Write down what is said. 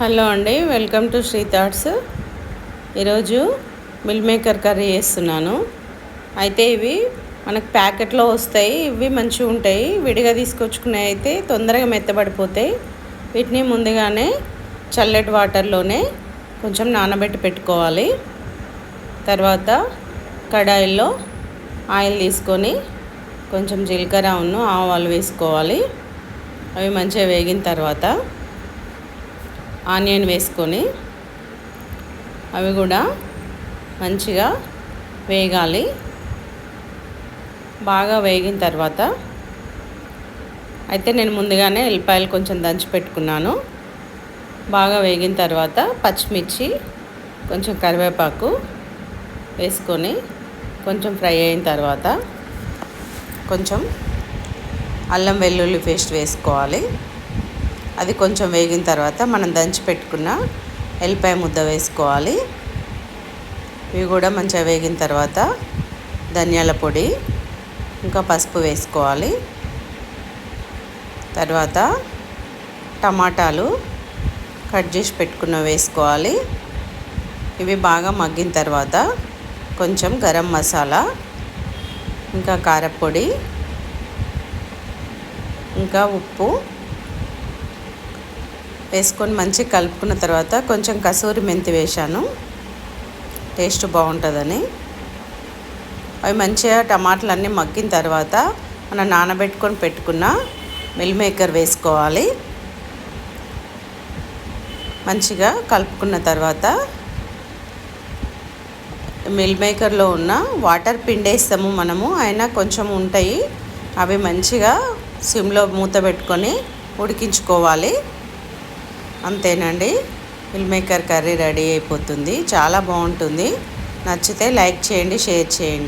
Hello అండి welcome to Sri thoughts. ఈరోజు meal maker curry చేస్తున్నాను. అయితే ఇవి మనకు ప్యాకెట్లో వస్తాయి ఇవి మంచిగా ఉంటాయి విడిగా తీసుకొచ్చుకునే అయితే తొందరగా మెత్తబడిపోతాయి. వీటిని ముందుగానే చల్లటి వాటర్లోనే కొంచెం నానబెట్టి పెట్టుకోవాలి. తర్వాత కడాయిల్లో ఆయిల్ తీసుకొని కొంచెం జీలకర్ర ఉన్ను ఆవాలు వేసుకోవాలి. అవి మంచిగా వేగిన తర్వాత ఆనియన్ వేసుకొని అవి కూడా మంచిగా వేగాలి. బాగా వేగిన తర్వాత అయితే నేను ముందుగానే ఎల్లిపాయలు కొంచెం దంచి పెట్టుకున్నాను. బాగా వేగిన తర్వాత పచ్చిమిర్చి కొంచెం కరివేపాకు వేసుకొని కొంచెం ఫ్రై అయిన తర్వాత కొంచెం అల్లం వెల్లుల్లి పేస్ట్ వేసుకోవాలి. అది కొంచెం వేగిన తర్వాత మనం దంచి పెట్టుకున్న ఎల్లిపాయ ముద్ద వేసుకోవాలి. ఇవి కూడా మంచిగా వేగిన తర్వాత ధనియాల పొడి ఇంకా పసుపు వేసుకోవాలి. తర్వాత టమాటాలు కట్ చేసి పెట్టుకున్న వేసుకోవాలి. ఇవి బాగా మగ్గిన తర్వాత కొంచెం గరం మసాలా ఇంకా కారపొడి ఇంకా ఉప్పు వేసుకొని మంచిగా కలుపుకున్న తర్వాత కొంచెం కసూరి మెంతి వేశాను. టేస్ట్ బాగుంటుందని. అవి మంచిగా టమాటాలు అన్నీ మగ్గిన తర్వాత మనం నానబెట్టుకొని పెట్టుకున్న మిల్ మేకర్ వేసుకోవాలి. మంచిగా కలుపుకున్న తర్వాత మిల్ మేకర్లో ఉన్న వాటర్ పిండేస్తాము మనము. అయినా కొంచెం ఉంటాయి. అవి మంచిగా సిమ్లో మూత పెట్టుకొని ఉడికించుకోవాలి. అంతేనండి. మిల్ మేకర్ కర్రీ రెడీ అయిపోతుంది. చాలా బాగుంటుంది. నచ్చితే లైక్ చేయండి షేర్ చేయండి.